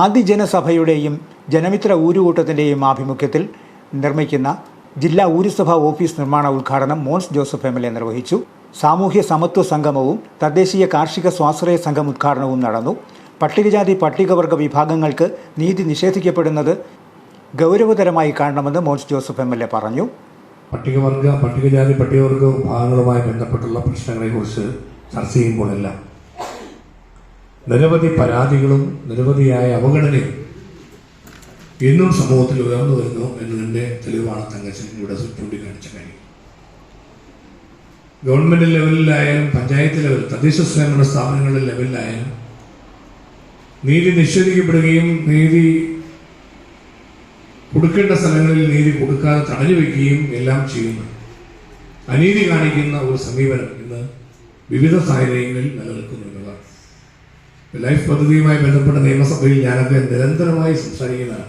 ആദിജനസഭയുടെയും ജനമിത്ര ഊരുകൂട്ടത്തിന്റെയും ആഭിമുഖ്യത്തിൽ നിർമ്മിക്കുന്ന ജില്ലാ ഊരുസഭ ഓഫീസ് നിർമ്മാണ ഉദ്ഘാടനം Mons Joseph M L A നിർവഹിച്ചു. സാമൂഹ്യ സമത്വ സംഗമവും തദ്ദേശീയ കാർഷിക സ്വാശ്രയ സംഘം ഉദ്ഘാടനവും നടന്നു. പട്ടികജാതി പട്ടികവർഗ വിഭാഗങ്ങൾക്ക് നീതി നിഷേധിക്കപ്പെടുന്നത് ഗൗരവതരമായി കാണണമെന്ന് Mons Joseph M L A പറഞ്ഞു. പട്ടികവർഗ പട്ടികജാതി പട്ടികവർഗ വിഭാഗങ്ങളുമായി ബന്ധപ്പെട്ടുള്ള പ്രശ്നങ്ങളെക്കുറിച്ച് ചർച്ച ചെയ്യുമ്പോഴെല്ലാം നിരവധി പരാതികളും നിരവധിയായ അവഗണനയും ഇന്നും സമൂഹത്തിൽ ഉയർന്നു വരുന്നു എന്നതിന്റെ തെളിവാണ് തങ്കച്ചൻ ഇവിടെ ചൂണ്ടിക്കാണിച്ച കാര്യം. ഗവൺമെന്റ് ലെവലിലായാലും പഞ്ചായത്ത് ലെവൽ തദ്ദേശ സ്വയംഭരണ സ്ഥാപനങ്ങളുടെ ലെവലിലായാലും നീതി നിഷേധിക്കപ്പെടുകയും നീതി കൊടുക്കേണ്ട സ്ഥലങ്ങളിൽ നീതി കൊടുക്കാതെ തടഞ്ഞു വയ്ക്കുകയും എല്ലാം ചെയ്യുന്നു. അനീതി കാണിക്കുന്ന ഒരു സമീപനം ഇന്ന് വിവിധ സാഹചര്യങ്ങളിൽ നിലനിൽക്കുന്നു ലൈഫ് പദ്ധതിയുമായി ബന്ധപ്പെട്ട നിയമസഭയിൽ ഞാനൊക്കെ നിരന്തരമായി സംസാരിക്കുന്നതാണ്.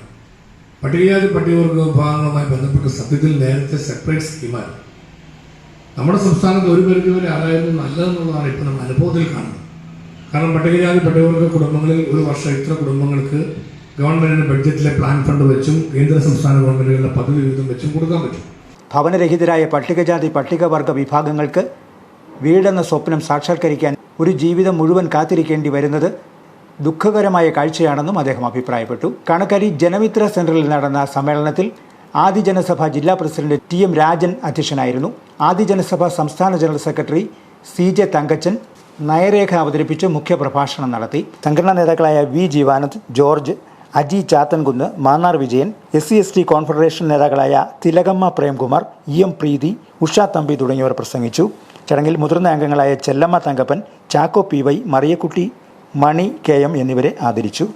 പട്ടികജാതി പട്ടികവർഗ വിഭാഗങ്ങളുമായി ബന്ധപ്പെട്ട സത്യത്തിൽ നേരത്തെ സെപ്പറേറ്റ് സ്കീമാണ് നമ്മുടെ സംസ്ഥാനത്ത് ഒരു പരിധി വരെ അതായിരുന്നു നല്ലതെന്നുള്ളതാണ് ഇപ്പോൾ നമ്മൾ അനുഭവത്തിൽ കാണുന്നത്. കാരണം പട്ടികജാതി പട്ടികവർഗ കുടുംബങ്ങളിൽ ഒരു വർഷം ഇത്ര കുടുംബങ്ങൾക്ക് ഗവൺമെന്റിന്റെ ബഡ്ജറ്റിലെ പ്ലാൻ ഫണ്ട് വെച്ചും കേന്ദ്ര സംസ്ഥാന ഗവൺമെന്റുകളുടെ പദ്ധതി വിഹിതം വെച്ചും കൊടുക്കാൻ പറ്റും. ഭവനരഹിതരായ പട്ടികജാതി പട്ടികവർഗ വിഭാഗങ്ങൾക്ക് വീടെന്ന സ്വപ്നം സാക്ഷാത്കരിക്കാൻ ഒരു ജീവിതം മുഴുവൻ കാത്തിരിക്കേണ്ടി വരുന്നത് ദുഃഖകരമായ കാഴ്ചയാണെന്നും അദ്ദേഹം അഭിപ്രായപ്പെട്ടു. കണക്കരി ജനമിത്ര സെന്ററിൽ നടന്ന സമ്മേളനത്തിൽ ആദിജനസഭ ജില്ലാ പ്രസിഡന്റ് ടി എം രാജൻ അധ്യക്ഷനായിരുന്നു. ആദിജനസഭ സംസ്ഥാന general secretary C J Thankachan നയരേഖ അവതരിപ്പിച്ച് മുഖ്യപ്രഭാഷണം നടത്തി. സംഘടനാ നേതാക്കളായ V Jeevanand George Aji Chathankunnu Mannar Vijayan S C S T confederation നേതാക്കളായ തിലകമ്മ പ്രേംകുമാർ ഇ എം പ്രീതി ഉഷ തമ്പി തുടങ്ങിയവർ പ്രസംഗിച്ചു. ചടങ്ങിൽ മുതിർന്ന അംഗങ്ങളായ Chellamma Thankappan Chacko P Y Mariyakutty Mani K M എന്നിവരെ ആദരിച്ചു.